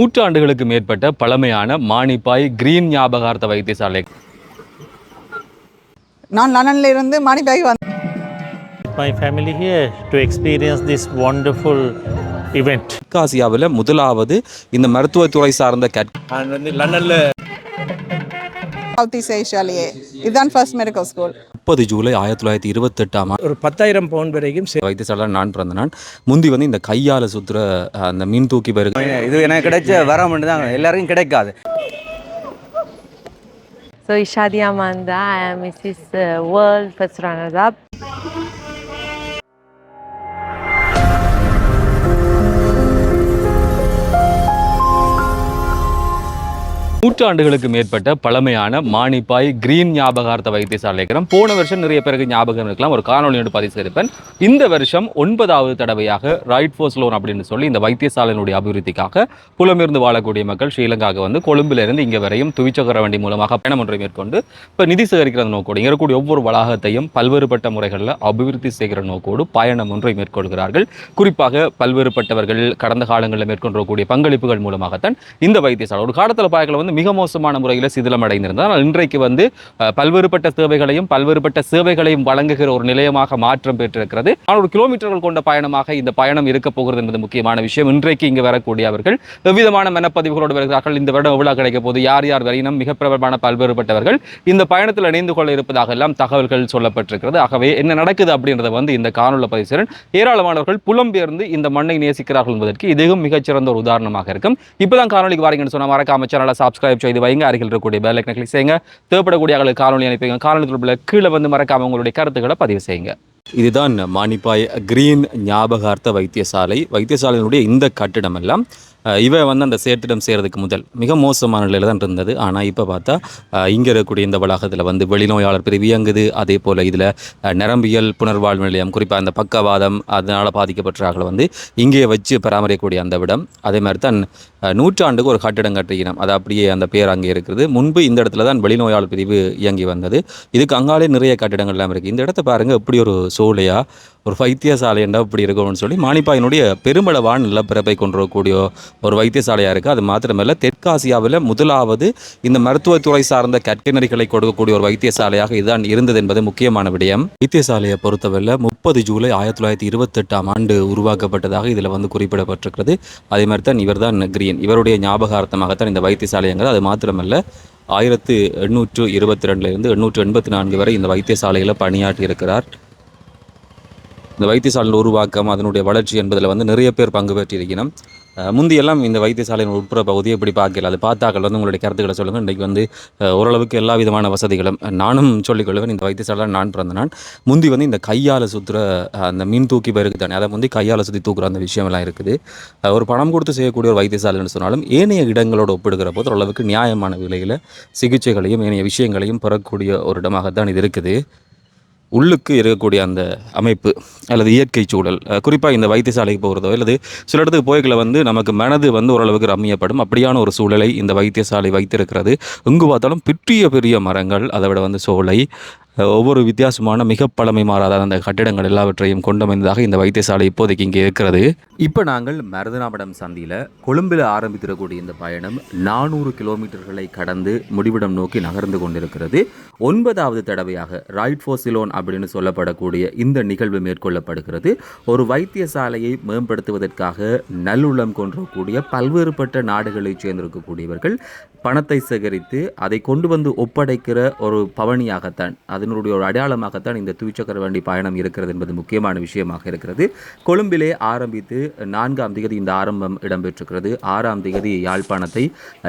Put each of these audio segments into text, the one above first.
நூற்றாண்டுகளுக்கு மேற்பட்ட பழமையான மானிப்பாய் கிரீன் ஞாபகார்த்த வைத்தியசாலை. நான் லண்டன்ல இருந்து மாணிப்பாய்க்கு வந்தேன் my family here to experience this wonderful event. தெற்காசியாவில் முதலாவது இந்த மருத்துவத்துறை சார்ந்த கட் நான் வந்து லண்டனில் சவுத் ஈஸ்ட் ஏஷியாலேயே இதுதான் ஃபர்ஸ்ட் மெடிக்கல் ஸ்கூல் முப்பது ஜூலை ஆயிரத்தி தொள்ளாயிரத்தி இருபத்தெட்டாம் ஒரு பத்தாயிரம் பவுன் வரைக்கும் சே- வைத்தியசாலை நான் பிறந்த நான் முந்தி வந்து இந்த கையால் சுத்துற அந்த மீன் தூக்கி பெருக்கு இது எனக்கு கிடைச்ச வரம் தான். எல்லாருக்கும் கிடைக்காது. So Ishadi Amanda, I am Mrs. uh, World First Runner நூற்றாண்டுகளுக்கு மேற்பட்ட பழமையான மானிப்பாய் கிரீன் ஞாபகார்த்த வைத்தியசாலை இருக்கிறோம் போன வருஷம் நிறைய பேருக்கு ஞாபகம் இருக்கலாம். ஒரு காணொலி ஒன்று பதிவு செய்திருப்பேன். இந்த வருஷம் ஒன்பதாவது தடவையாக ரைட் ஃபோர்ஸ் லோன் அப்படின்னு சொல்லி இந்த வைத்தியசாலையினுடைய அபிவிருத்திக்காக புலமிருந்து வாழக்கூடிய மக்கள் ஸ்ரீலங்காவுக்கு வந்து கொழும்பிலிருந்து இங்கே வரையும் துவிச்சக்கர வண்டி மூலமாக பயணம் ஒன்றை மேற்கொண்டு இப்போ நிதி சேகரிக்கிற நோக்கோடு இங்கே இருக்கக்கூடிய ஒவ்வொரு வளாகத்தையும் பல்வேறுபட்ட முறைகளில் அபிவிருத்தி செய்கிற நோக்கோடு பயணம் ஒன்றை மேற்கொள்கிறார்கள். குறிப்பாக பல்வேறுபட்டவர்கள் கடந்த காலங்களில் மேற்கொண்டிருக்கக்கூடிய பங்களிப்புகள் மூலமாகத்தான் இந்த வைத்தியசாலை ஒரு காலத்தில் பார்க்கல வந்து வந்து மிக மோசமான முறையில் சிதிலம் ஆனால் இன்றைக்கு வந்து பல்வேறுபட்ட சேவைகளையும் பல்வேறுபட்ட சேவைகளையும் வழங்குகிற ஒரு நிலையமாக மாற்றம் பெற்றிருக்கிறது. ஆனால் ஒரு கிலோமீட்டர்கள் கொண்ட பயணமாக இந்த பயணம் இருக்க போகிறது என்பது முக்கியமான விஷயம். இன்றைக்கு இங்கு வரக்கூடியவர்கள் எவ்விதமான மனப்பதிவுகளோடு வருகிறார்கள்? இந்த வருடம் எவ்வளவு கிடைக்க போது யார் யார் வரையினும் மிக பிரபலமான பல்வேறுபட்டவர்கள் இந்த பயணத்தில் இணைந்து கொள்ள இருப்பதாக எல்லாம் தகவல்கள் சொல்லப்பட்டிருக்கிறது. ஆகவே என்ன நடக்குது அப்படின்றத வந்து இந்த காணொலி பதிசரன் ஏராளமானவர்கள் புலம்பெயர்ந்து இந்த மண்ணை நேசிக்கிறார்கள் என்பதற்கு இதுவும் மிகச்சிறந்த ஒரு உதாரணமாக இருக்கும். இப்போதான் காணொலிக்கு வாரீங்கன்னு சொன்ன மறக்காம சேனலை சப்ஸ்கிரைப் செய்து வைங்க. அருகில் இருக்கக்கூடிய பெல் ஐக்கனை கிளிக் செய்யுங்க. தேவைப்படக்கூடிய ஆளுக்கு காணொலி அனுப்பிங்க காணொலி தொடர்பில் கீழே வந்து மறக்காம உங்களுடைய கருத்துக்களை பதிவு செய்யுங்க. இதுதான் மானிப்பாய் கிரீன் ஞாபகார்த்த வைத்தியசாலை. வைத்தியசாலையினுடைய இந்த கட்டிடம் எல்லாம் இவ வந்து அந்த சேர்த்திடம் செய்கிறதுக்கு முதல் மிக மோசமான நிலையில் தான் இருந்தது. ஆனால் இப்போ பார்த்தா இங்கே இருக்கக்கூடிய இந்த வளாகத்தில் வந்து வெளிநோயாளர் பிரிவு இயங்குது. அதே போல் இதில் நரம்பியல் புனர்வாழ்வு நிலையம் குறிப்பாக அந்த பக்கவாதம் அதனால் பாதிக்கப்பட்டவர்களை வந்து இங்கே வச்சு பராமரிக்கக்கூடிய அந்த விடம் அதே மாதிரி தான் நூற்றாண்டுக்கு ஒரு கட்டிடம் கட்டுகிறோம் அது அப்படியே அந்த பேர் அங்கே இருக்கிறது. முன்பு இந்த இடத்துல தான் வெளிநோயாளர் பிரிவு இயங்கி வந்தது. இதுக்கு அங்காலே நிறைய கட்டிடங்கள்லாம் இருக்குது இந்த இடத்த பாருங்கள் எப்படி ஒரு சோலையா ஒரு வைத்தியசாலை என்ன இப்படி இருக்கும்னு சொல்லி மானிப்பாயினுடைய பெருமளவான நிலப்பிறப்பை கொண்டிருக்கக்கூடிய ஒரு வைத்தியசாலையாக இருக்குது அது மாத்திரமல்ல தெற்காசியாவில் முதலாவது இந்த மருத்துவத்துறை சார்ந்த கட்டினரிகளை கொடுக்கக்கூடிய ஒரு வைத்தியசாலையாக இதுதான் இருந்தது என்பது முக்கியமான விடயம். வைத்தியசாலையை பொறுத்தவரை முப்பது ஜூலை ஆயிரத்தி தொள்ளாயிரத்தி இருபத்தெட்டாம் ஆண்டு உருவாக்கப்பட்டதாக இதில் வந்து குறிப்பிடப்பட்டிருக்கிறது. அதே மாதிரி தான் இவர் தான் கிரியன் இவருடைய ஞாபகார்த்தமாகத்தான் இந்த வைத்தியசாலைங்கிறது. அது மாத்திரமல்ல ஆயிரத்து எண்ணூற்று இருபத்தி ரெண்டுலேருந்து எண்ணூற்று எண்பத்தி நான்கு வரை இந்த வைத்தியசாலையில் பணியாற்றி இருக்கிறார். இந்த வைத்தியசாலையின் உருவாக்கம் அதனுடைய வளர்ச்சி என்பதில் வந்து நிறைய பேர் பங்கு பெற்றிருக்கணும். முந்தியெல்லாம் இந்த வைத்தியசாலையின் உட்புற பகுதியை எப்படி பார்க்கல அது பார்த்தாக்கள் வந்து உங்களுடைய கருத்துக்களை சொல்லுங்கள். இன்றைக்கு வந்து ஓரளவுக்கு எல்லா விதமான வசதிகளும் நானும் சொல்லிக்கொள்வேன். இந்த வைத்தியசாலையில் நான் பிறந்த நான் முந்தி வந்து இந்த கையால் சுற்றுற அந்த மீன் தூக்கி பயிருக்கு தானே அதை முந்தி கையால் சுற்றி தூக்குற அந்த விஷயமெல்லாம் இருக்குது. ஒரு பணம் கொடுத்து செய்யக்கூடிய ஒரு வைத்தியசாலைன்னு சொன்னாலும் ஏனைய இடங்களோடு ஒப்பிடுகிற போது ஓரளவுக்கு நியாயமான விலையில் சிகிச்சைகளையும் ஏனைய விஷயங்களையும் பெறக்கூடிய ஒரு இடமாகத்தான் இது இருக்குது. உள்ளுக்கு இருக்கக்கூடிய அந்த அமைப்பு அல்லது இயற்கை சூழல் குறிப்பாக இந்த வைத்தியசாலைக்கு போகிறதோ அல்லது சில இடத்துக்கு போய்களை வந்து நமக்கு மனது வந்து ஓரளவுக்கு ரம்மியப்படும். அப்படியான ஒரு சூழலை இந்த வைத்தியசாலை வைத்திருக்கிறது. எங்கு பார்த்தாலும் பெரிய பெரிய மரங்கள் அதை விட வந்து சோலை ஒவ்வொரு வித்தியாசமான மிக பழமை மாறாத அந்த கட்டிடங்கள் எல்லாவற்றையும் கொண்டமைந்ததாக இந்த வைத்தியசாலை இப்போதைக்கு இங்கே இருக்கிறது. இப்போ நாங்கள் மருதனாபடம் சந்தியில் கொழும்பில் ஆரம்பித்திருக்கக்கூடிய இந்த பயணம் நானூறு கிலோமீட்டர்களை கடந்து முடிவிடம் நோக்கி நகர்ந்து கொண்டிருக்கிறது. ஒன்பதாவது தடவையாக ரைட் ஃபோர் சிலோன் அப்படின்னு சொல்லப்படக்கூடிய இந்த நிகழ்வு மேற்கொள்ளப்படுகிறது. ஒரு வைத்தியசாலையை மேம்படுத்துவதற்காக நல்லுள்ளம் கொண்டிருக்கக்கூடிய பல்வேறுபட்ட நாடுகளைச் சேர்ந்திருக்கக்கூடியவர்கள் பணத்தை சேகரித்து அதை கொண்டு வந்து ஒப்படைக்கிற ஒரு பவனியாகத்தான் இதனுடைய ஒரு அடையாளமாகத்தான் இந்த துவிச்சக்கர வண்டி பயணம் இருக்கிறது என்பது முக்கியமான விஷயமாக இருக்கிறது. கொழும்பிலே ஆரம்பித்து நான்காம் திகதி இந்த ஆரம்பம் இடம்பெற்றிருக்கிறது. ஆறாம் தேதி யாழ்ப்பாணத்தை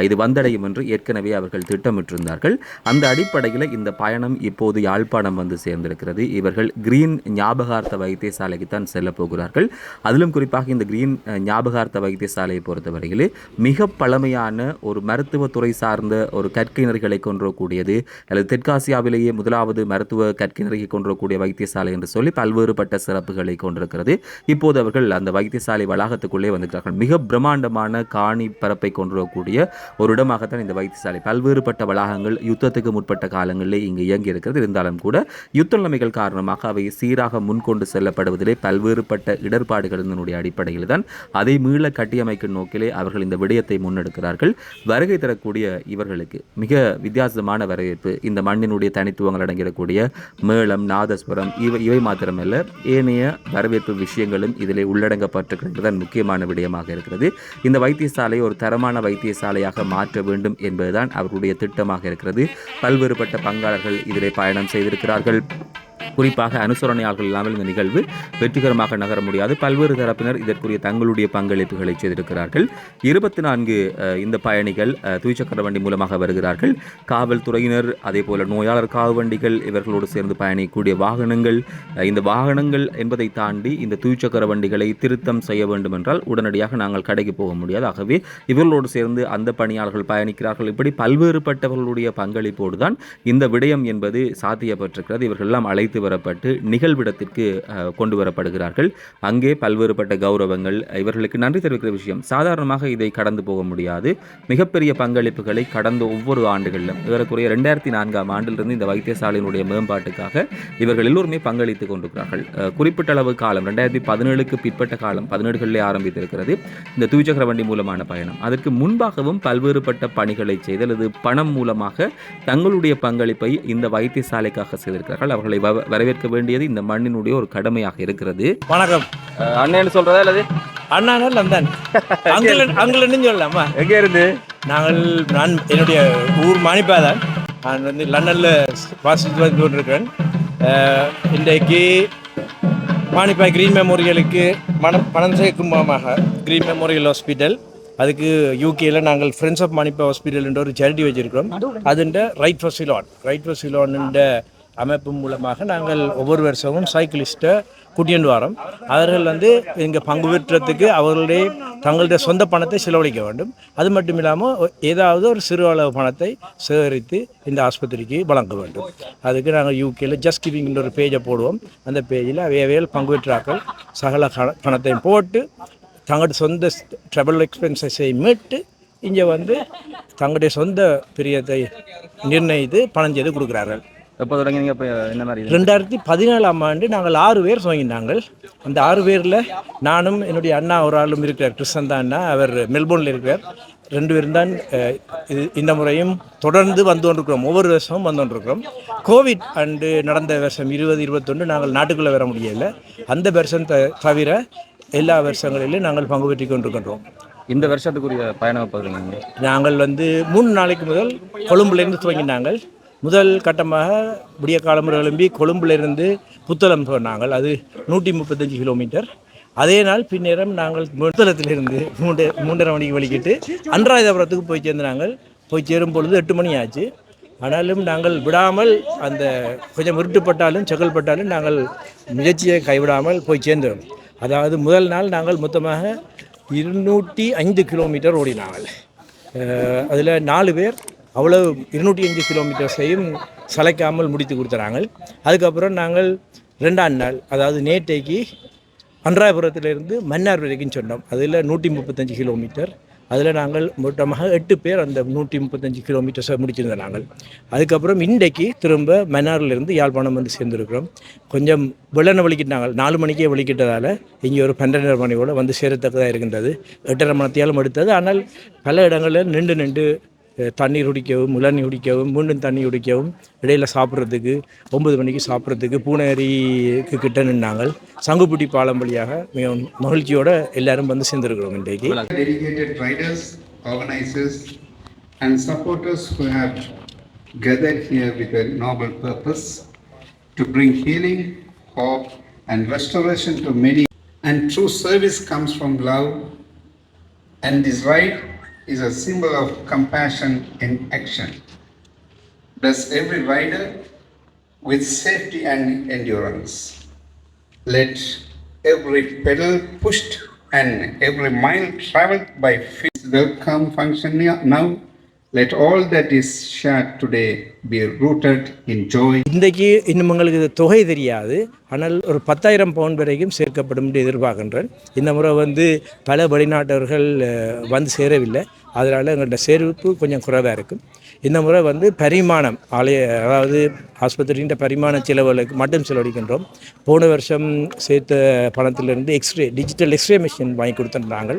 இது வந்தடையும் என்று ஏற்கனவே அவர்கள் திட்டமிட்டிருந்தார்கள். அந்த அடிப்படையில் இந்த பயணம் இப்போது யாழ்ப்பாணம் வந்து சேர்ந்திருக்கிறது. இவர்கள் கிரீன் ஞாபகார்த்த வைத்தியசாலைக்கு தான் செல்ல போகிறார்கள். அதிலும் குறிப்பாக இந்த கிரீன் ஞாபகார்த்த வைத்தியசாலையை பொறுத்தவரையில் மிக பழமையான ஒரு மருத்துவத்துறை சார்ந்த ஒரு கற்கையினர்களை கொன்றக்கூடியது அல்லது தெற்காசியாவிலேயே முதலாவது மருத்துவ கற்கிணறி கொண்டிருக்கக்கூடிய வைத்தியசாலை என்று சொல்லி பல்வேறுபட்ட சிறப்புகளை கொண்டிருக்கிறது. இப்போது அவர்கள் அந்த வைத்தியசாலை வளாகத்துக்குள்ளே வந்துட்டார்கள் மிக பிரம்மாண்டமான காணி பரப்பை கொண்டிருக்கக்கூடிய ஒரு இடமாகத்தான் இந்த வைத்தியசாலை. பல்வேறுபட்ட வளாகங்கள் யுத்தத்துக்கு முற்பட்ட காலங்களிலே இங்கு இயங்கி இருக்கிறது இருந்தாலும் கூட யுத்த நிலைமைகள் காரணமாக அவை சீராக முன்கொண்டு செல்லப்படுவதிலே பல்வேறுபட்ட இடர்பாடுகளினுடைய அடிப்படையில் தான். அதை மீள கட்டியமைக்கும் நோக்கிலே அவர்கள் இந்த விடயத்தை முன்னெடுக்கிறார்கள். வருகை தரக்கூடிய இவர்களுக்கு மிக வித்தியாசமான வரவேற்பு இந்த மண்ணினுடைய தனித்துவங்கள் அடங்கிடக்கூடிய மேளம் நாதஸ்வரம் இவை இவை மாத்திரமல்ல ஏனைய வரவேற்பு விஷயங்களும் இதில் உள்ளடங்கப்பட்டிருக்கின்றதன் முக்கியமான விடயமாக இருக்கிறது. இந்த வைத்தியசாலையை ஒரு தரமான வைத்தியசாலையாக மாற்ற வேண்டும் என்பதுதான் அவருடைய திட்டமாக இருக்கிறது. பல்வேறுபட்ட பங்காளர்கள் இதில் பயணம் செய்திருக்கிறார்கள். குறிப்பாக அனுசரணையாளர்கள் இல்லாமல் இந்த நிகழ்வு வெற்றிகரமாக நகர முடியாது. பல்வேறு தரப்பினர் இதற்குரிய தங்களுடைய பங்களிப்புகளை செய்திருக்கிறார்கள். இருபத்தி நான்கு இந்த பயணிகள் அஹ், வண்டி மூலமாக வருகிறார்கள். காவல்துறையினர் அதே போல நோயாளர் காவு வண்டிகள் இவர்களோடு சேர்ந்து பயணிக்கக்கூடிய வாகனங்கள் இந்த வாகனங்கள் என்பதை தாண்டி இந்த துவிச்சக்கர வண்டிகளை திருத்தம் செய்ய வேண்டும் என்றால் உடனடியாக நாங்கள் கடைக்கு போக முடியாது. ஆகவே இவர்களோடு சேர்ந்து அந்த பணியாளர்கள் பயணிக்கிறார்கள். இப்படி பல்வேறுபட்டவர்களுடைய பங்களிப்போடு தான் இந்த விடயம் என்பது சாத்தியப்பட்டிருக்கிறது. இவர்கள் எல்லாம் அழைத்து வரப்பட்டு நிகழ்விடத்திற்கு கொண்டு வரப்படுகிறார்கள். அங்கே பல்வேறுபட்ட கௌரவங்கள் இவர்களுக்கு நன்றி தெரிவிக்கிற விஷயம். சாதாரணமாக இதை கடந்து போக முடியாது. மிகப்பெரிய பங்களிப்புகளை கடந்த ஒவ்வொரு ஆண்டுகளிலும் ஏறக்குறைய ரெண்டாயிரத்தி நான்காம் ஆண்டிலிருந்து இந்த வைத்தியசாலையினுடைய மேம்பாட்டுக்காக இவர்கள் எல்லோருமே பங்களித்துக் கொண்டிருக்கிறார்கள். குறிப்பிட்ட அளவு காலம் ரெண்டாயிரத்தி பதினேழுக்கு பிற்பட்ட காலம் பதினேழுகளிலே ஆரம்பித்திருக்கிறது இந்த துவிச்சக்கர வண்டி மூலமான பயணம். அதற்கு முன்பாகவும் பல்வேறுபட்ட பணிகளை செய்து அல்லது பணம் மூலமாக தங்களுடைய பங்களிப்பை இந்த வைத்தியசாலைக்காக செய்திருக்கிறார்கள். அவர்களை வ- வரவேற்க வேண்டியது இந்த மண்ணினுடைய ஒரு கடமையாக இருக்கிறது. வணக்கம். அண்ணன் சொல்றதா அல்லது அண்ணாங்க லண்டன் அங்கிள் அங்கிள்னு சொல்லலாமா? எங்க இருந்து? நாங்கள் நான் என்னுடைய ஊர் மாணிப்பாதான் நான் வந்து லண்டனில் வாசித்து வந்து கொண்டிருக்கிறேன். இன்றைக்கு மாணிப்பாய் கிரீன் மெமோரியலுக்கு மனம் பணம் சேர்க்கும் மூலமாக கிரீன் மெமோரியல் ஹாஸ்பிட்டல் அதுக்கு யூகேல நாங்கள் ஃப்ரெண்ட்ஸ் ஆஃப் மாணிப்பா ஹாஸ்பிட்டல் என்ற ஒரு சேரிட்டி வச்சிருக்கிறோம். அதுண்ட right for Ceylon right for சிலான்ன்ற அமைப்பு மூலமாக நாங்கள் ஒவ்வொரு வருஷமும் சைக்கிளிஸ்ட்டை கூட்டிட்டு வரோம். அவர்கள் வந்து இங்கே பங்கு பெற்றதுக்கு அவர்களுடைய தங்களுடைய சொந்த பணத்தை செலவழிக்க வேண்டும். அது மட்டும் இல்லாமல் ஏதாவது ஒரு சிறு அளவு பணத்தை சேகரித்து இந்த ஆஸ்பத்திரிக்கு வழங்க வேண்டும். அதுக்கு நாங்கள் யூகேயில் ஜஸ்ட் கிவிங்கிற ஒரு பேஜை போடுவோம். அந்த பேஜில் அவையவையில் பங்கு பெற்றாக்கள் சகல கண- பணத்தையும் போட்டு தங்களுடைய சொந்த ட்ராவல் எக்ஸ்பென்சஸை மீட்டு இங்கே வந்து தங்களுடைய சொந்த பிரியத்தை நிர்ணயித்து பணம் செய்து கொடுக்குறார்கள். எப்போ தொடங்கினீங்க? இப்போ என்ன மாதிரி? ரெண்டாயிரத்தி பதினேழாம் ஆண்டு நாங்கள் ஆறு பேர் துவங்கினாங்கள். அந்த ஆறு பேரில் நானும் என்னுடைய அண்ணா ஒரு ஆளும் இருக்கிறார் கிருஷ்ணன் தான் அண்ணா. அவர் மெல்போர்னில் இருக்கிறார். ரெண்டு பேரும் தான் இது இந்த முறையும் தொடர்ந்து வந்து கொண்டிருக்கிறோம். ஒவ்வொரு வருஷமும் வந்து கொண்டிருக்கிறோம். கோவிட் ஆண்டு நடந்த வருஷம் இருபது இருபத்தொன்று நாங்கள் நாட்டுக்குள்ளே வர முடியலை. அந்த வருஷம் த தவிர எல்லா வருஷங்களிலும் நாங்கள் பங்கு பெற்றுக் கொண்டிருக்கின்றோம். இந்த வருஷத்துக்குரிய பயணம் நாங்கள் வந்து மூணு நாளைக்கு முதல் கொழும்புலேருந்து துவங்கினாங்கள். முதல் கட்டமாக விடிய காலமுறை எழும்பி கொழும்புலேருந்து புத்தளம் நாங்கள். அது நூற்றி முப்பத்தஞ்சு கிலோமீட்டர் அதே நாள் பின்னேரம் நாங்கள் புத்தளத்திலிருந்து மூன்று மூன்றரை மணிக்கு வலிக்கிட்டு அன்றாயுதபுரத்துக்கு போய் சேர்ந்து நாங்கள் போய் சேரும் பொழுது எட்டு மணி ஆச்சு. ஆனாலும் நாங்கள் விடாமல் அந்த கொஞ்சம் இருட்டுப்பட்டாலும் செகல்பட்டாலும் நாங்கள் முயற்சியை கைவிடாமல் போய் சேர்ந்தோம். அதாவது முதல் நாள் நாங்கள் மொத்தமாக இருநூற்றி ஐந்து கிலோமீட்டர் ஓடினாங்கள் அதில் நாலு பேர் அவ்வளோ இருநூற்றி அஞ்சு கிலோமீட்டர்ஸையும் சளைக்காமல் முடித்து கொடுத்துறாங்க. அதுக்கப்புறம் நாங்கள் ரெண்டாம் நாள் அதாவது நேற்றைக்கு அன்றாபுரத்திலிருந்து மன்னார் வரைக்கும் சொன்னோம் அதில் நூற்றி முப்பத்தஞ்சு கிலோமீட்டர் அதில் நாங்கள் மொத்தமாக எட்டு பேர் அந்த நூற்றி முப்பத்தஞ்சு கிலோமீட்டர்ஸை முடிச்சிருந்தோம் நாங்கள். அதுக்கப்புறம் இன்றைக்கு திரும்ப மன்னாரிலிருந்து யாழ்ப்பாணம் வந்து சேர்ந்துருக்கிறோம். கொஞ்சம் வெள்ளனை வலிக்கிட்டாங்க. நாலு மணிக்கே வலிக்கிட்டதால் இங்கே ஒரு பன்னெண்டரை மணியோட வந்து சேரத்தக்கதாக இருக்கின்றது. எட்டரை மணத்தையாலும் எடுத்தது. ஆனால் பல இடங்களில் நின்று நின்று தண்ணீர் குடிக்கவும் இளநீர் குடிக்கவும் மீண்டும் தண்ணி குடிக்கவும் இடையில் சாப்பிட்றதுக்கு ஒன்பது மணிக்கு சாப்பிட்றதுக்கு பூனேரிக்கு கிட்ட நின்னாங்க சங்குப்பிடி பாலம் வழியாக மிக மகிழ்ச்சியோடு எல்லாரும் வந்து சேர்ந்துருக்கிறோம் இன்றைக்கு and supporters who have gathered here with a noble purpose to bring healing, hope, and restoration to many. And true service comes from love, and is right is a symbol of compassion in action. Bless every rider with safety and endurance. Let every pedal pushed and every mile traveled by feet welcome function now let all that is share today be rooted in joy இன்றைக்கு இன்னும் உங்களுக்கு தொகை தெரியாது ஆனால் ஒரு பத்தாயிரம் பவுன் வரைக்கும் சேர்க்கப்படும் என்று எதிர்பார்க்கின்றேன் இந்த முறை வந்து பல வெளிநாட்டவர்கள் வந்து சேரவில்லை அதனால் எங்கள்கிட்ட சேர்ப்பு கொஞ்சம் குறைவாக இருக்கும் இந்த முறை வந்து பரிமாணம் ஆலய அதாவது ஆஸ்பத்திரின்ற பரிமாண செலவுகளுக்கு மட்டும் செலவழிக்கின்றோம். போன வருஷம் சேர்த்த பணத்திலிருந்து X ray digital X ray machine வாங்கி கொடுத்துருந்தாங்க.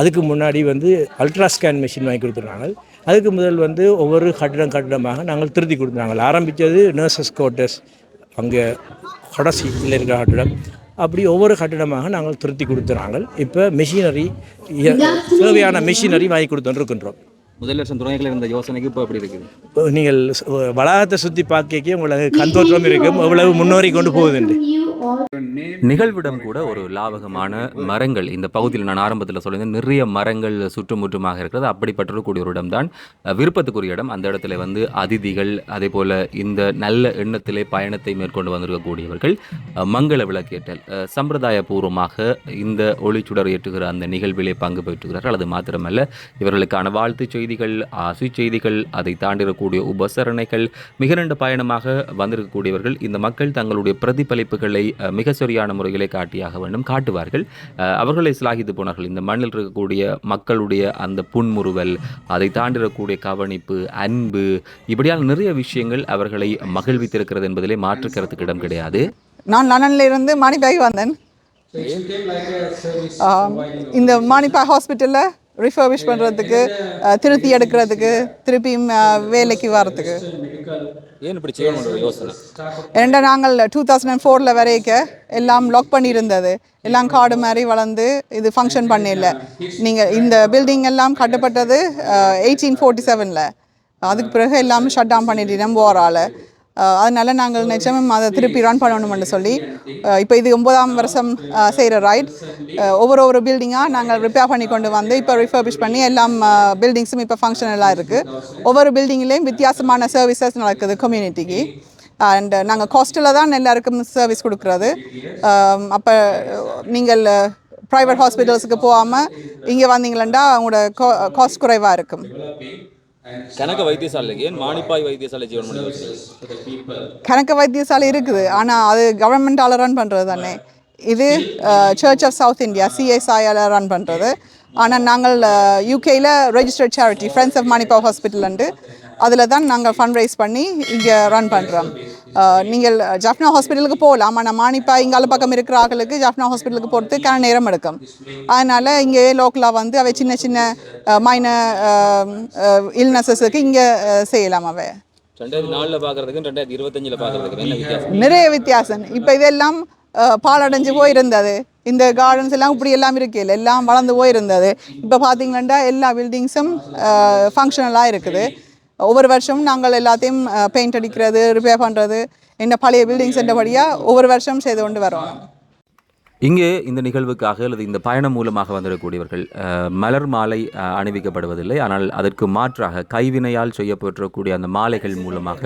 அதுக்கு முன்னாடி வந்து அல்ட்ரா ஸ்கேன் மிஷின் வாங்கி கொடுத்துருந்தாங்க. அதுக்கு முதல் வந்து ஒவ்வொரு கட்டிடம் கட்டிடமாக நாங்கள் திருத்தி கொடுத்தாங்க ஆரம்பித்தது நர்சஸ் குவார்ட்டர்ஸ் அங்கே கடைசி இருக்கிற கட்டிடம். அப்படி ஒவ்வொரு கட்டிடமாக நாங்கள் திருத்தி கொடுத்துறாங்க இப்போ மெஷினரி தேவையான மெஷினரி வாங்கி கொடுத்துருக்கின்றோம் முதல் வருஷம் துறைகள் இருந்த யோசனைக்கு இப்போ எப்படி இருக்குது? இப்போ நீங்கள் வளாகத்தை சுற்றி பார்க்க உங்களுக்கு கண்தோற்றம் இருக்கும் எவ்வளவு முன்னோறி கொண்டு போகுதுண்டு நிகழ்விடம் கூட ஒரு லாவகமான மரங்கள் இந்த பகுதியில் நான் ஆரம்பத்தில் சொல்லியிருந்தேன் நிறைய மரங்கள் சுற்றுமுற்றுமாக இருக்கிறது. அப்படிப்பட்டிருக்கக்கூடிய ஒரு இடம்தான் விருப்பத்துக்குரிய இடம். அந்த இடத்துல வந்து அதிதிகள் அதே போல இந்த நல்ல எண்ணத்திலே பயணத்தை மேற்கொண்டு வந்திருக்கக்கூடியவர்கள் மங்கள விளக்கேற்றல் அஹ், சம்பிரதாயபூர்வமாக இந்த ஒளிச்சுடர் ஏற்றுகிற அந்த நிகழ்விலே பங்கு பெற்றுகிறார்கள். அது மாத்திரமல்ல இவர்களுக்கான வாழ்த்துச் செய்திகள் ஆசை செய்திகள் அதை தாண்டிருக்கக்கூடிய உபசரணைகள் மிக நீண்ட பயணமாக வந்திருக்கக்கூடியவர்கள் இந்த மக்கள் தங்களுடைய பிரதிபலிப்புகளை மிக சரியான முறையிலே காட்டியாக வேண்டும் காட்டுவார்கள். அவர்களை சிலாகித்து போனார்கள். இந்த மண்ணில் இருக்கக்கூடிய மக்களுடைய அந்த புன்முறுவல் அதை தாண்டிருக்கக்கூடிய கவனிப்பு அன்பு இப்படியான நிறைய விஷயங்கள் அவர்களை மகிழ்வித்திருக்கிறது என்பதிலே மாற்று கருத்துக்கு இடம் கிடையாது. நான் லண்டன்ல இருந்து மாணிப்பாய் வந்தேன் இந்த மாணிப்பா ஹாஸ்பிட்டலில் ரிஃபர்பிஷ் பண்ணுறதுக்கு திருத்தி எடுக்கிறதுக்கு திருப்பியும் வேலைக்கு வர்றதுக்கு. ஏன் இப்படி செய்யணும் யோசனை? ஏன்டா நாங்கள் டூ தௌசண்ட் அண்ட் ஃபோரில் வரைக்க எல்லாம் லாக் பண்ணியிருந்தது. எல்லாம் காடு மாதிரி வளர்ந்து இது ஃபங்க்ஷன் பண்ணல நீங்கள் இந்த பில்டிங் எல்லாம் கட்டப்பட்டது எயிட்டீன் ஃபோர்ட்டி செவனில் அதுக்கு பிறகு எல்லாமே ஷட் டவுன் பண்ணிட்டோம் போரால் அதனால நாங்கள் நிச்சயமும் அதை திருப்பி ரன் பண்ணணும்னு சொல்லி இப்போ இது ஒன்பதாம் வருஷம் செய்கிற ரைட் ஒவ்வொரு ஒரு பில்டிங்காக நாங்கள் ரிப்பேர் பண்ணி கொண்டு வந்து இப்போ ரிஃபர்பிஷ் பண்ணி எல்லாம் பில்டிங்ஸும் இப்போ ஃபங்க்ஷனலாக இருக்குது ஒவ்வொரு பில்டிங்லேயும் வித்தியாசமான சர்வீசஸ் நடக்குது கம்யூனிட்டிக்கு அண்ட் நாங்கள் ஹாஸ்டலில் தான் எல்லாருக்கும் சர்வீஸ் கொடுக்குறது. அப்போ நீங்கள் ப்ரைவேட் ஹாஸ்பிட்டல்ஸுக்கு போகாமல் இங்கே வந்தீங்களா உங்களோட காஸ்ட் குறைவாக இருக்கும். கனக வைத்தியசாலைக்கு ஏன் மானிப்பாய் வைத்தியசாலை ஜீவன் பண்ணி கணக்கு வைத்தியசாலை இருக்குது. ஆனால் அது கவர்மெண்டால் ரன் பண்ணுறது தானே. இது சர்ச் ஆஃப் சவுத் இந்தியா சிஎஸ்ஐயால் ரன் பண்ணுறது ஆனால் நாங்கள் யூகேயில் registered charity friends of Manipay ஹாஸ்பிட்டல்ண்டு அதில் தான் நாங்கள் ஃபண்ட் ரைஸ் பண்ணி இங்கே ரன் பண்ணுறோம் நீங்கள் ஜஃப்னா ஹாஸ்பிட்டலுக்கு போகலாம். ஆனால் மானிப்பா இங்கால பக்கம் இருக்கிற ஆட்களுக்கு ஜஃப்னா ஹாஸ்பிட்டலுக்கு போகிறதுக்கான நேரம் எடுக்கும். அதனால் இங்கே லோக்கலாக வந்து அவை சின்ன சின்ன மைன இல்னஸஸுக்கு இங்கே செய்யலாம் அவை. நிறைய வித்தியாசம். இப்போ இதெல்லாம் அஹ், பாழடைஞ்சு போயிருந்தது. இந்த கார்டன்ஸ் எல்லாம் இப்படி எல்லாம் இருக்கையில் எல்லாம் வளர்ந்து போயிருந்தது. இப்போ பார்த்தீங்கன்னா எல்லா பில்டிங்ஸும் ஃபங்க்ஷனலாக இருக்குது. ஒவ்வொரு வருஷமும் நாங்கள் எல்லாத்தையும் பெயிண்ட் அடிக்கிறது ரிப்பேர் பண்ணுறது என்ன பழைய பில்டிங்ஸ் என்றபடியாக ஒவ்வொரு வருஷம் செய்து கொண்டு வரோம். இங்கே இந்த நிகழ்வுக்காக அல்லது இந்த பயணம் மூலமாக வந்திருக்கக்கூடியவர்கள் அஹ், மலர் மாலை அணிவிக்கப்படுவதில்லை. ஆனால் அதற்கு மாற்றாக கைவினையால் செய்யப்பட்டிருக்கக்கூடிய அந்த மாலைகள் மூலமாக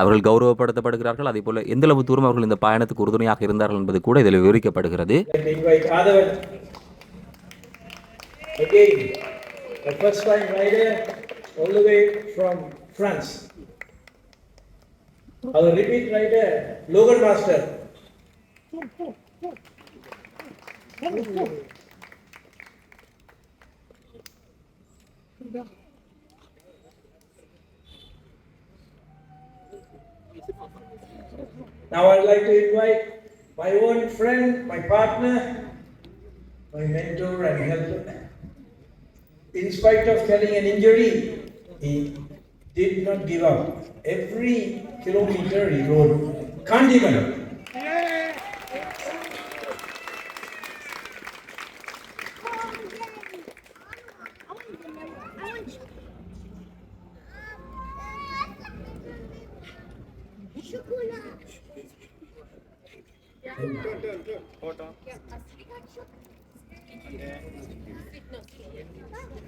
அவர்கள் கௌரவப்படுத்தப்படுகிறார்கள். அதே போல எந்தளவு தூரம் அவர்கள் இந்த பயணத்துக்கு உறுதுணையாக இருந்தார்கள் என்பது கூட இதில் விவரிக்கப்படுகிறது. Again, the first time rider all the way from France. Our repeat rider, Logan Master. Now I'd like to invite my own friend, my partner, my mentor and helper. In spite of carrying an injury, he did not give up. Every kilometer he rode. Can't even.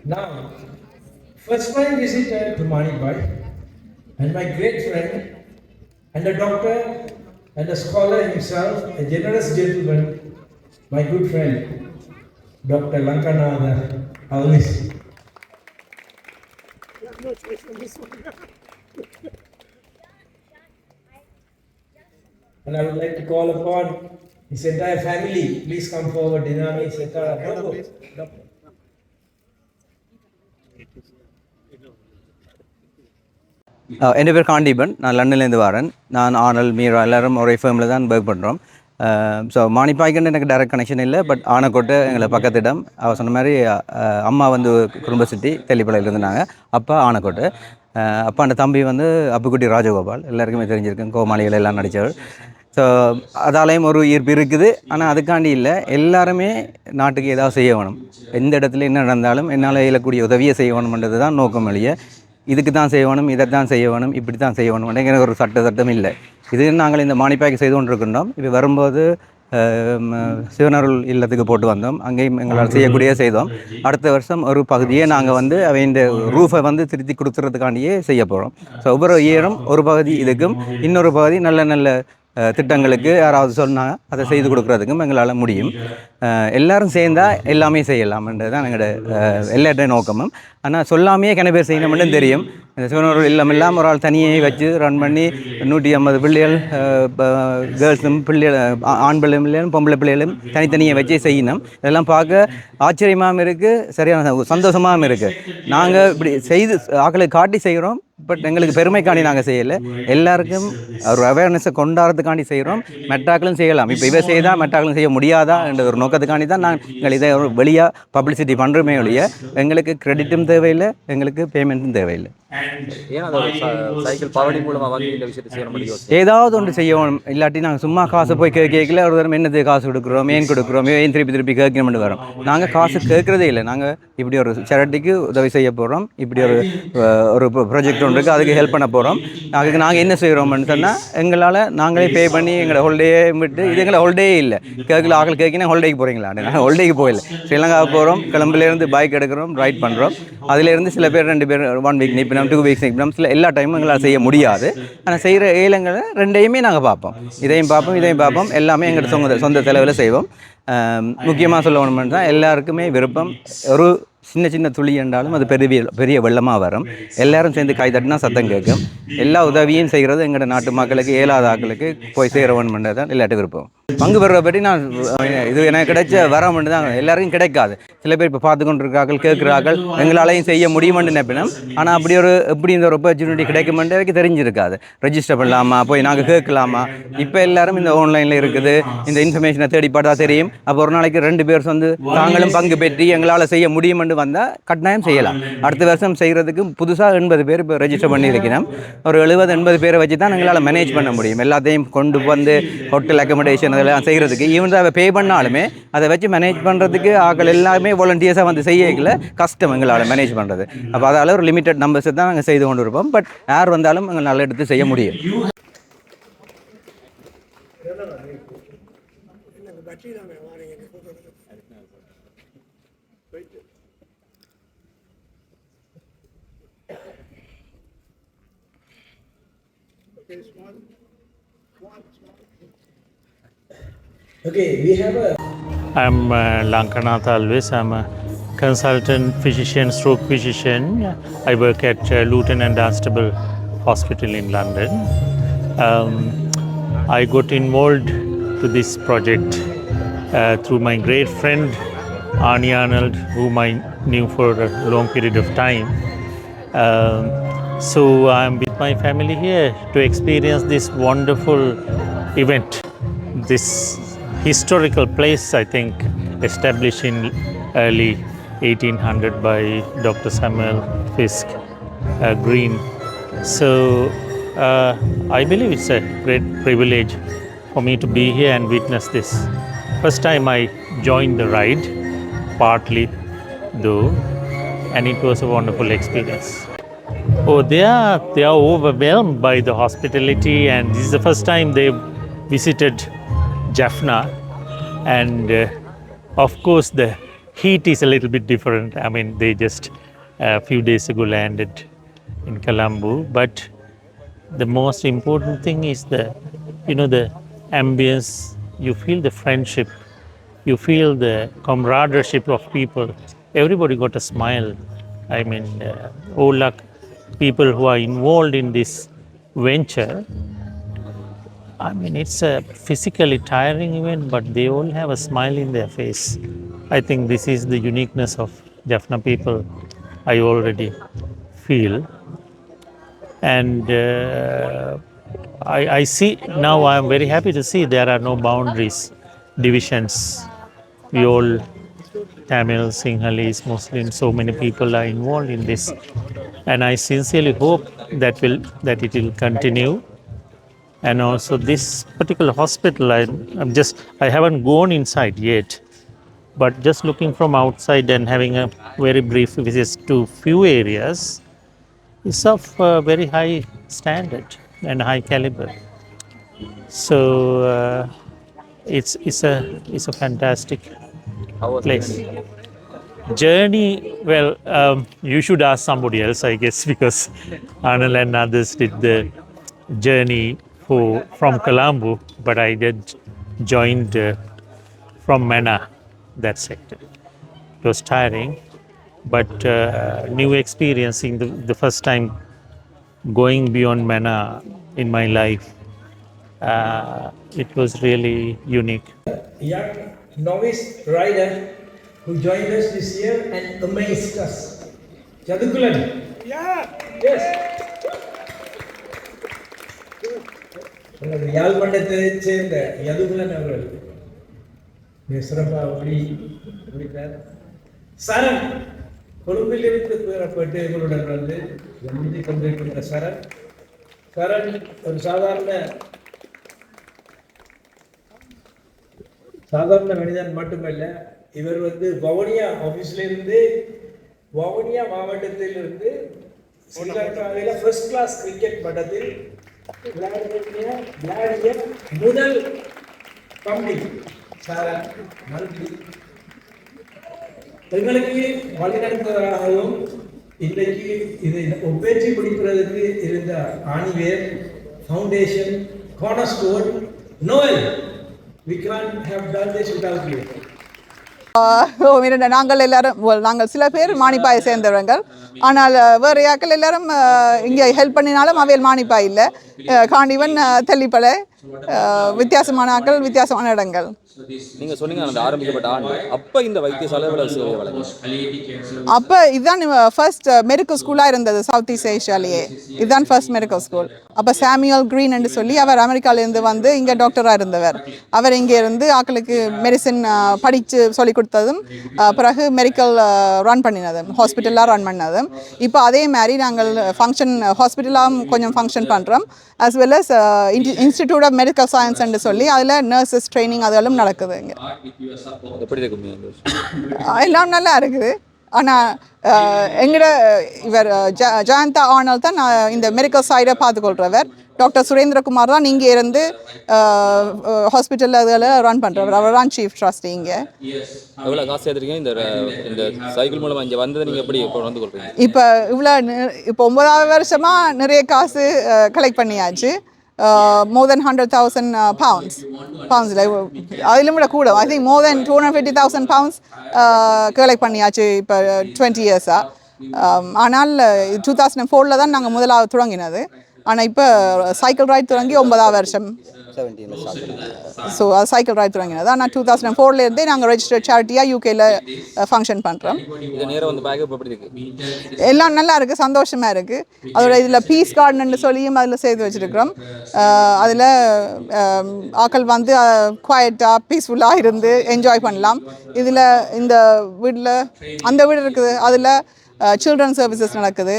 Now, first time visitor uh, to Manibai, and my great friend, and a doctor, and a scholar himself, a generous gentleman, my good friend, Dr. Lankanada Alnis. And I would like to call upon his entire family. Please come forward. Dinami, Setara, என் பேர் காண்டீபன் நான் லண்டன்லேருந்து வரேன் நான் ஆனல் மீரா எல்லாரும் ஒரே ஃபேமில் தான் work பண்ணுறோம் so மாணிப்பாய்க்குன்னு எனக்கு டைரக்ட் கனெக்ஷன் இல்லை பட் ஆனக்கோட்டை எங்களை பக்கத்திடம் அவர் சொன்ன மாதிரி அம்மா வந்து குடும்ப சுற்றி தெல்லிப்பளையில் இருந்தாங்க அப்பா ஆனக்கோட்டை அப்பா அந்த தம்பி வந்து அப்புக்குட்டி ராஜகோபால் எல்லாருக்குமே தெரிஞ்சிருக்கும் கோமாளிகள் எல்லாம் நடித்தவர் ஸோ அதாலேயும் ஒரு ஈர்ப்பு இருக்குது ஆனால் அதுக்காண்டி இல்லை எல்லாருமே நாட்டுக்கு ஏதாவது செய்ய வேணும் எந்த இடத்துல என்ன நடந்தாலும் என்னால் இயலக்கூடிய உதவியை செய்ய வேணும்ன்றது தான் நோக்கம் வழிய இதுக்கு தான் செய்யணும் இதை தான் செய்ய வேணும் இப்படி தான் செய்யணும் அப்படிங்கிற எனக்கு ஒரு சட்ட சட்டம் இல்லை. இது நாங்கள் இந்த மானிப்பாக்கி செய்து கொண்டிருக்கின்றோம். இப்போ வரும்போது சிவனருள் இல்லத்துக்கு போட்டு வந்தோம். அங்கேயும் எங்களால் செய்யக்கூடிய செய்தோம். அடுத்த வருஷம் ஒரு பகுதியை நாங்கள் வந்து அவை இந்த ரூஃபை வந்து திருத்தி கொடுத்துறதுக்காண்டியே செய்ய போகிறோம் ஸோ ஒவ்வொரு இயரும் ஒரு பகுதி இதுக்கும் இன்னொரு பகுதி நல்ல நல்ல திட்டங்களுக்கு யாராவது சொன்னால் அதை செய்து கொடுக்குறதுக்கும் எங்களால் முடியும். எல்லாரும் சேர்ந்தா எல்லாமே செய்யலாம்ன்றது தான் எங்களோட அஹ், எல்லாட்ட நோக்கமும் ஆனால் சொல்லாமையே கன பேர் செய்யணும்னு தெரியும். இந்த சிவனூர் இல்லம் இல்லாமல் ஒரு ஆள் தனியே வச்சு ரன் பண்ணி நூற்றி ஐம்பது பிள்ளைகள் கேர்ள்ஸும் பிள்ளைகள் ஆண் பிள்ளைகளும் பொம்பளை பிள்ளைகளும் தனித்தனியை வச்சு செய்யணும். இதெல்லாம் பார்க்க ஆச்சரியமாகவும் இருக்குது சரியான சந்தோஷமாகவும் இருக்குது நாங்கள் இப்படி செய்து ஆக்களை காட்டி செய்கிறோம் பட் எங்களுக்கு பெருமைக்காண்டி நாங்கள் செய்யலை. எல்லாருக்கும் ஒரு அவேர்னஸை கொண்டாடுறதுக்காண்டி செய்கிறோம் மெட்டாக்களும் செய்யலாம். இப்போ இவை செய்தால் மெட்டாக்களும் செய்ய முடியாதா என்ற ஒரு நோக்கம் நோக்கத்துக்காண்டி தான் நாங்கள் இதை வெளியாக பப்ளிசிட்டி பண்ணுறோமே ஒழிய எங்களுக்கு கிரெடிட்டும் தேவையில்லை எங்களுக்கு பேமெண்ட்டும் தேவையில்லை. ஏதாவது ஒன்று செய்யணும் இல்லாட்டி நாங்கள் சும்மா காசு போய் கேட்கல ஒரு தரம் என்னது காசு கொடுக்குறோம் ஏன் கொடுக்குறோம் ஏன் திருப்பி திருப்பி கேட்கணும்னு வரோம். நாங்கள் காசு கேட்குறதே இல்லை. நாங்கள் இப்படி ஒரு சேரிட்டிக்கு உதவி செய்ய போகிறோம் இப்படி ஒரு ஒரு ப்ராஜெக்ட் ஒன்று இருக்குது அதுக்கு ஹெல்ப் பண்ண போகிறோம் அதுக்கு நாங்கள் என்ன செய்கிறோம்னு சொன்னால் எங்களால் நாங்களே பே பண்ணி எங்களோட ஹோல்டே விட்டு இது எங்களை ஹோல்டே இல்லை. கேட்கல ஆக்கள் கேட்கினா ஹோல்டேக்கு போகிறீங்களா நாங்கள் ஹோல்டேக்கு போகல. ஸ்ரீலங்காவுக்கு போகிறோம் கிளம்புலேருந்து பைக் எடுக்கிறோம் ரைட் பண்ணுறோம் அதுலேருந்து சில பேர் ரெண்டு பேர் ஒன் வீக் நிற்பினோம் டூ வீக்ஸ் நிற்பினோம் சில எல்லா டைமும் எங்களால் செய்ய முடியாது. ஆனால் செய்கிற ஏலங்களை ரெண்டையுமே நாங்கள் பார்ப்போம். இதையும் பார்ப்போம் இதையும் பார்ப்போம். எல்லாமே எங்களோட சொந்த சொந்த செலவில் செய்வோம். முக்கியமாக சொல்ல வேணும்னு தான் எல்லாருக்குமே விருப்பம் ஒரு சின்ன சின்ன துளி என்றாலும் அது பெரிய பெரிய வெள்ளமாக வரும். எல்லாரும் சேர்ந்து கை தட்டினா சத்தம் கேட்கும். எல்லா உதவியும் செய்கிறது எங்களோட நாட்டு மக்களுக்கு இயலாத ஆக்களுக்கு போய் சேரவன் பண்ணுறது தான் எல்லாட்டு விருப்பம். பங்கு பெறுற பற்றி நான் இது எனக்கு கிடைச்ச வரம் தான் எல்லாருக்கும் கிடைக்காது. சில பேர் இப்போ பார்த்து கொண்டிருக்கார்கள் கேட்குறார்கள். எங்களாலையும் செய்ய முடியுமென்று நினைப்பினோம் ஆனால் அப்படி ஒரு எப்படி இந்த ஒரு ஆப்பர்ச்சுனிட்டி கிடைக்குமென்று எனக்கு தெரிஞ்சிருக்காது. ரெஜிஸ்டர் பண்ணலாமா? போய் நாங்கள் கேட்கலாமா? இப்போ எல்லாரும் இந்த ஆன்லைனில் இருக்குது. இந்த இன்ஃபர்மேஷனை தேடி பார்த்தா தெரியும். அப்போ ஒரு நாளைக்கு ரெண்டு பேர் வந்து தாங்களும் பங்கு பெற்றி எங்களால் செய்ய முடியுமென்று வந்தால் கட்டாயம் செய்யலாம். அடுத்த வருஷம் செய்கிறதுக்கு புதுசாக எண்பது பேர் இப்போ ரெஜிஸ்டர் பண்ணியிருக்கிறோம் ஒரு எழுபது எண்பது பேரை வச்சு தான் எங்களால் மேனேஜ் பண்ண முடியும். எல்லாத்தையும் கொண்டு வந்து ஹோட்டல் அக்கமடேஷன் அதெல்லாம் செய்கிறதுக்கு ஈவன் அதை பே பண்ணாலுமே அதை வச்சு மேனேஜ் பண்ணுறதுக்கு ஆக்கள் எல்லாமே வாலண்டியர்ஸாக வந்து செய்யல கஷ்டம் எங்களால் மேனேஜ் பண்ணுறது அப்போ அதால் ஒரு லிமிட்டட் நம்பர்ஸை தான் நாங்கள் செய்து கொண்டு இருப்போம் பட் யார் வந்தாலும் எங்கள் நல்ல எடுத்து செய்ய முடியும். Okay, we have a I'm uh, Lankanath Alves. I'm a consultant physician, stroke physician. I work at uh, Luton and Dunstable Hospital in London. Um, I got involved to this project uh, through my great friend Arnie Arnold, whom I knew for a long period of time. Um, so I'm with my family here to experience this wonderful event. This historical place, I think, established in early 1800 by Dr. Samuel Fisk uh, Green. So uh, I believe it's a great privilege for me to be here and witness this. First time I joined the ride, partly though, and it was a wonderful experience. Oh, they are they are overwhelmed by the hospitality, and this is the first time they visited Jaffna, and uh, of course the heat is a little bit different. I mean, they just a few days ago landed in Colombo, but the most important thing is the you know the ambience. You feel the friendship, you feel the camaraderie of people. Everybody got a smile I mean, uh, all luck people who are involved in this venture. I mean, it's a physically tiring event, but they all have a smile in their face. I think this is the uniqueness of Jaffna people. I already feel, and uh, I, I see now. I am very happy to see there are no boundaries, divisions. We all Tamil, Sinhalese, Muslims, so many people are involved in this, and I sincerely hope that will that it will continue. And also this particular hospital, I, I'm just I haven't gone inside yet, but just looking from outside and having a very brief visit to few areas is of very high standard and high caliber. So uh, it's it's a it's a fantastic place. Journey, well, um, you should ask somebody else, I guess, because Anil and others did the journey for from Colombo, but I did joined uh, from Mena, that sector. It was tiring, but uh, new experiencing the, the first time going beyond Mena in my life. Uh, it was really unique. young novice rider who joined us this year and amazed us. Jadukulan. Yeah. Yes. எனது யாழ்ப்பாணத்தை சேர்ந்த யதுகுலன் அவர்கள் சிறப்பாக ஒளி முடித்தார் சரண் கொழும்பிலிருந்து பெறப்பட்டு எங்களுடன் வந்து எழுதி கொண்டிருக்கின்ற சரண். சரண் ஒரு சாதாரண சாதாரண மனிதன் மட்டுமல்ல இவர் வந்து வவுனியா ஆஃபீஸ்ல இருந்து வவுனியா மாவட்டத்திலிருந்து ஸ்ரீலங்காவில் ஃபர்ஸ்ட் கிளாஸ் கிரிக்கெட் மட்டத்தில் விளையாடிய முதல் தம்பி சார நன்றி. எங்களுக்கு வழிநடத்துவதாகவும் இன்றைக்கு இதை ஒப்பேற்றி பிடிக்கிறதுக்கு இருந்த ஆணிவேர் foundation cornerstone Noel we can't have done this without you. ஓ நாங்கள் எல்லாரும் நாங்கள் சில பேர் மானிப்பாயை சேர்ந்தவர்கள். ஆனால் வேறு யாக்கள் எல்லாரும் இங்கே ஹெல்ப் பண்ணினாலும் அவையில் மானிப்பாய் இல்லை. காண்டிவன் தெல்லிப்பளை வித்தியாசமான ஆக்கள் வித்தியாசமான இடங்கள். நீங்க சொன்னீங்க அந்த ஆரம்பிக்கப்பட்ட ஆண்டு. அப்ப இந்த வைத்தியசாலை அப்போ இதுதான் ஃபர்ஸ்ட் மெடிக்கல் ஸ்கூலாக இருந்தது சவுத் ஈஸ்ட் ஏஷியாலேயே இதுதான் ஃபர்ஸ்ட் மெடிக்கல் ஸ்கூல் அப்போ சாமியல் க்ரீன் என்று சொல்லி அவர் அமெரிக்காலேருந்து வந்து இங்கே டாக்டராக இருந்தவர். அவர் இங்கே இருந்து ஆக்களுக்கு மெடிசின் uh, படித்து சொல்லி கொடுத்ததும் uh, பிறகு மெடிக்கல் ரன் uh, பண்ணினதும் ஹாஸ்பிட்டலாக ரன் பண்ணதும். இப்போ அதே மாதிரி நாங்கள் ஃபங்க்ஷன் ஹாஸ்பிட்டலாக கொஞ்சம் ஃபங்க்ஷன் பண்ணுறோம் as well as institute of medical science என்று சொல்லி அதில் நர்சஸ் ட்ரைனிங் அதெல்லாம் நடக்குது இங்கே எல்லாம் நல்லா இருக்குது. ஆனால் எங்களோட இவர் ஜ ஜெயந்தா ஆனல் தான் நான் இந்த மெடிக்கல் சைடை பார்த்துக்கொள்கிறவர் டாக்டர் சுரேந்திரகுமார் தான் இங்கே இருந்து ஹாஸ்பிட்டலில் அதில் ரன் பண்ணுறவர் அவர் தான் சீஃப் ட்ரஸ்டி இங்கே. எவ்வளவு காசு சேர்த்துருக்கீங்க? இந்த இந்த சைக்கிள் மூலமா இங்க வந்ததை நீங்க எப்படி இப்போ வந்து கொள்றீங்க இப்போ இவ்வளோ இப்போ ஒன்பதாவது வருஷமாக நிறைய காசு கலெக்ட் பண்ணியாச்சு. More than hundred thousand pounds பவுண்ட்ஸில் அதிலும் கூட கூட I think more than two hundred fifty thousand pounds collect பண்ணியாச்சு இப்போ டுவெண்ட்டி இயர்ஸாக ஆனால் டூ தௌசண்ட் ஃபோரில் தான் நாங்கள் முதலாவது தொடங்கினது ஆனால் இப்போ சைக்கிள் uh, ரைட் தொடங்கி ஒன்பதாவது வருஷம். ஸோ அது சைக்கிள் ரைட் தொடங்கினது. ஆனால் டூ தௌசண்ட் ஃபோர்லேருந்தே நாங்கள் ரெஜிஸ்டர்ட் சேரிட்டியாக யூகேயில் ஃபங்க்ஷன் பண்ணுறோம் இது நேரா வந்து பேக்கப் எப்படி இருக்கு? எல்லாம் நல்லா இருக்குது சந்தோஷமாக இருக்குது அதோட இதில் பீஸ் கார்டன்னு சொல்லியும் அதில் சேர்த்து வச்சுருக்கிறோம். அதில் ஆக்கள் வந்து குவாய்ட்டாக பீஸ்ஃபுல்லாக இருந்து என்ஜாய் பண்ணலாம். இதில் இந்த வீட்டில் அந்த வீடு இருக்குது. அதில் சில்ட்ரன் சர்வீசஸ் நடக்குது.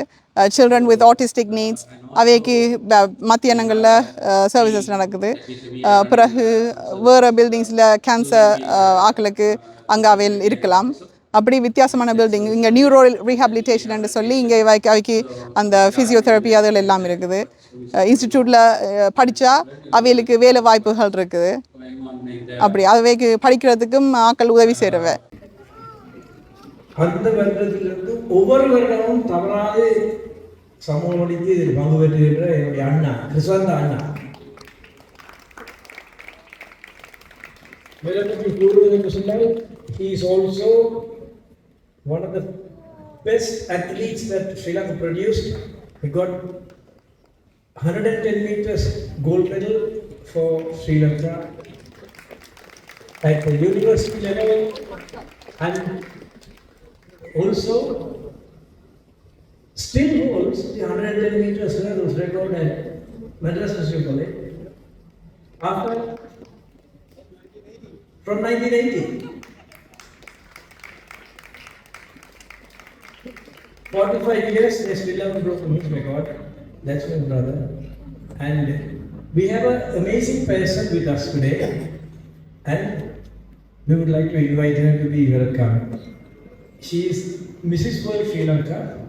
சில்ட்ரன் வித் ஆட்டிஸ்டிக் நீட்ஸ் அவைக்கு மத்தியானங்களில் சர்வீசஸ் நடக்குது பிறகு வேறு பில்டிங்ஸில் கேன்சர் ஆக்களுக்கு அங்கே அவையில் இருக்கலாம் அப்படி வித்தியாசமான பில்டிங் இங்கே நியூரோ ரீஹாபிலிட்டேஷன் சொல்லி இங்கே வைக்க அவைக்கு அந்த ஃபிசியோதெரப்பி அதில் எல்லாம் இருக்குது இன்ஸ்டிடியூட்டில் படித்தா அவைகளுக்கு வேலை வாய்ப்புகள் இருக்குது அப்படி அவைக்கு படிக்கிறதுக்கும் ஆக்கள் உதவி செய்கிறவ அந்த வருடத்திலிருந்து ஒவ்வொரு வருடமும் தவறாது சமூக மொழிக்கு இதில் பங்கு பெற்றுகின்ற என்னுடைய அண்ணா கிருஷ்ணந்த அண்ணா மேலும் கூறுவது என்று சொன்னால் he is also one of the best athletes that Sri Lanka produced. We got 110 meters gold medal for Sri Lanka at the university level and also still holds the 110 meters hurdles record at Madras National College after from 1980. 45 years, they still haven't broken his record. That's my brother. And we have an amazing person with us today. And we would like to invite her to be welcome. She is Mrs. World Sri Lanka.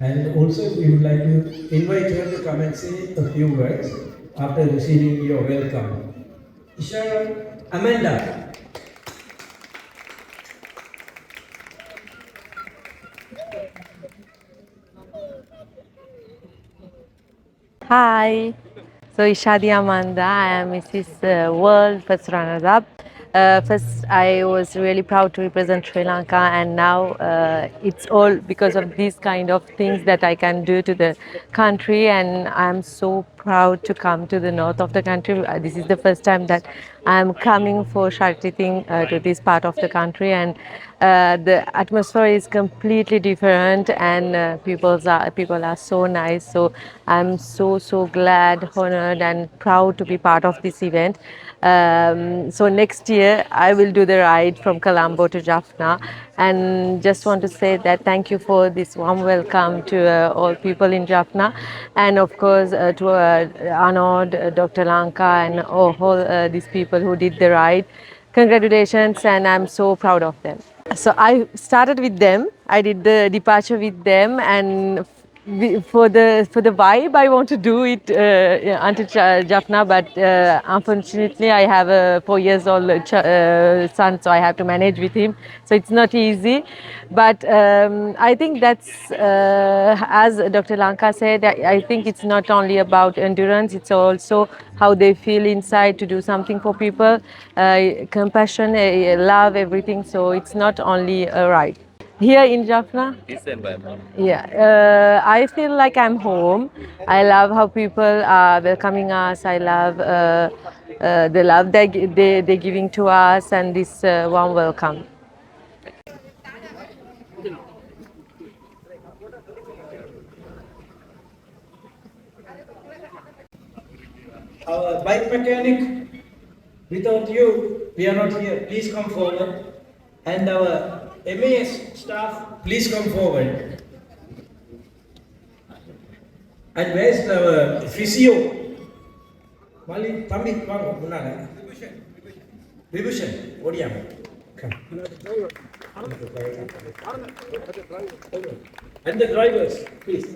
And also, we would like to invite her to come and say a few words after receiving your welcome. Isha Amanda. Hi. So Ishadi Amanda, I am Mrs. uh, World First Runner Up. Uh, first, I was really proud to represent Sri Lanka, and now uh, it's all because of these kind of things that I can do to the country. And I'm so proud to come to the north of the country. Uh, This is the first time that I'm coming for Shakti uh, to this part of the country, and uh, the atmosphere is completely different, and uh, people's are, people are so nice. So I'm so so glad, honored, and proud to be part of this event. Um, so next year I will do the ride from Colombo to Jaffna, and just want to say that thank you for this warm welcome to uh, all people in Jaffna, and of course uh, to uh, Arnold, uh, Dr. Lanka, and all uh, these people who did the ride. Congratulations, and I'm so proud of them. So I started with them. I did the departure with them, and for the for the vibe, I want to do it uh, until Ja- Jaffna, but uh, unfortunately, I have a four years old uh, son, so I have to manage with him. So it's not easy, but um, I think that's uh, as Dr. Lanka said. I, I think it's not only about endurance; it's also how they feel inside to do something for people, uh, compassion, uh, love, everything. So it's not only a ride. Here in Jaffna, yeah, uh, I feel like I'm home. I love how people are welcoming us. I love uh, uh, the love they, they, they're giving to us and this uh, warm welcome. Our bike mechanic, without you, we are not here. Please come forward. And our MAS staff, please come forward. And where's our physio? Mali, தம்பி வாங்க முன்னால விபூஷன் ஓடியாங்க Come. And the drivers, please.